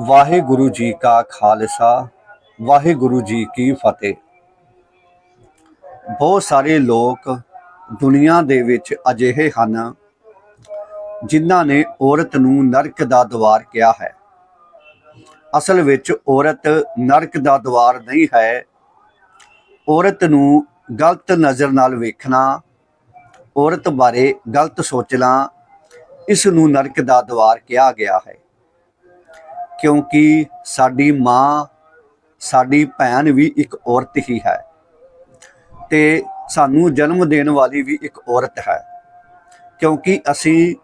ਵਾਹਿਗੁਰੂ ਜੀ ਕਾ ਖਾਲਸਾ, ਵਾਹਿਗੁਰੂ ਜੀ ਕੀ ਫਤਿਹ। ਬਹੁਤ ਸਾਰੇ ਲੋਕ ਦੁਨੀਆ ਦੇ ਵਿੱਚ ਅਜਿਹੇ ਹਨ ਜਿਨ੍ਹਾਂ ਨੇ ਔਰਤ ਨੂੰ ਨਰਕ ਦਾ ਦਵਾਰ ਕਿਹਾ ਹੈ। ਅਸਲ ਵਿੱਚ ਔਰਤ ਨਰਕ ਦਾ ਦਵਾਰ ਨਹੀਂ ਹੈ। ਔਰਤ ਨੂੰ ਗਲਤ ਨਜ਼ਰ ਨਾਲ ਵੇਖਣਾ, ਔਰਤ ਬਾਰੇ ਗਲਤ ਸੋਚਣਾ, ਇਸ ਨੂੰ ਨਰਕ ਦਾ ਦਵਾਰ ਕਿਹਾ ਗਿਆ ਹੈ। ਕਿਉਂਕਿ ਸਾਡੀ ਮਾਂ, ਸਾਡੀ ਭੈਣ ਵੀ ਇੱਕ ਔਰਤ ਹੀ ਹੈ ਤੇ ਸਾਨੂੰ ਜਨਮ ਦੇਣ ਵਾਲੀ ਵੀ ਇੱਕ ਔਰਤ ਹੈ। ਕਿਉਂਕਿ ਅਸੀਂ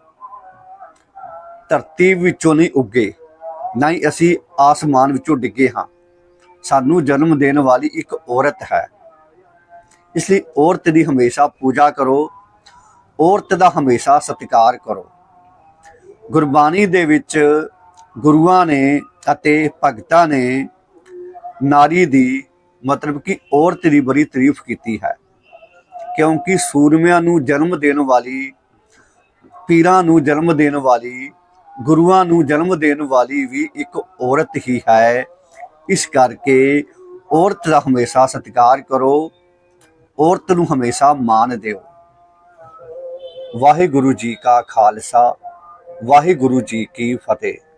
ਧਰਤੀ ਵਿੱਚੋਂ ਨਹੀਂ ਉੱਗੇ, ਨਾ ਹੀ ਅਸੀਂ ਆਸਮਾਨ ਵਿੱਚੋਂ ਡਿੱਗੇ ਹਾਂ। ਸਾਨੂੰ ਜਨਮ ਦੇਣ ਵਾਲੀ ਇੱਕ ਔਰਤ ਹੈ। ਇਸ ਲਈ ਔਰਤ ਦੀ ਹਮੇਸ਼ਾ ਪੂਜਾ ਕਰੋ, ਔਰਤ ਦਾ ਹਮੇਸ਼ਾ ਸਤਿਕਾਰ ਕਰੋ। ਗੁਰਬਾਣੀ ਦੇ ਵਿੱਚ ਗੁਰੂਆਂ ਨੇ ਅਤੇ ਭਗਤਾਂ ਨੇ ਨਾਰੀ ਦੀ ਮਤਲਬ ਕਿ ਔਰਤ ਦੀ ਬੜੀ ਤਾਰੀਫ ਕੀਤੀ ਹੈ। ਕਿਉਂਕਿ ਸੂਰਮਿਆਂ ਨੂੰ ਜਨਮ ਦੇਣ ਵਾਲੀ, ਪੀਰਾਂ ਨੂੰ ਜਨਮ ਦੇਣ ਵਾਲੀ, ਗੁਰੂਆਂ ਨੂੰ ਜਨਮ ਦੇਣ ਵਾਲੀ ਵੀ ਇੱਕ ਔਰਤ ਹੀ ਹੈ। ਇਸ ਕਰਕੇ ਔਰਤ ਦਾ ਹਮੇਸ਼ਾ ਸਤਿਕਾਰ ਕਰੋ, ਔਰਤ ਨੂੰ ਹਮੇਸ਼ਾ ਮਾਣ ਦਿਓ। ਵਾਹਿਗੁਰੂ ਜੀ ਕਾ ਖਾਲਸਾ, ਵਾਹਿਗੁਰੂ ਜੀ ਕੀ ਫਤਿਹ।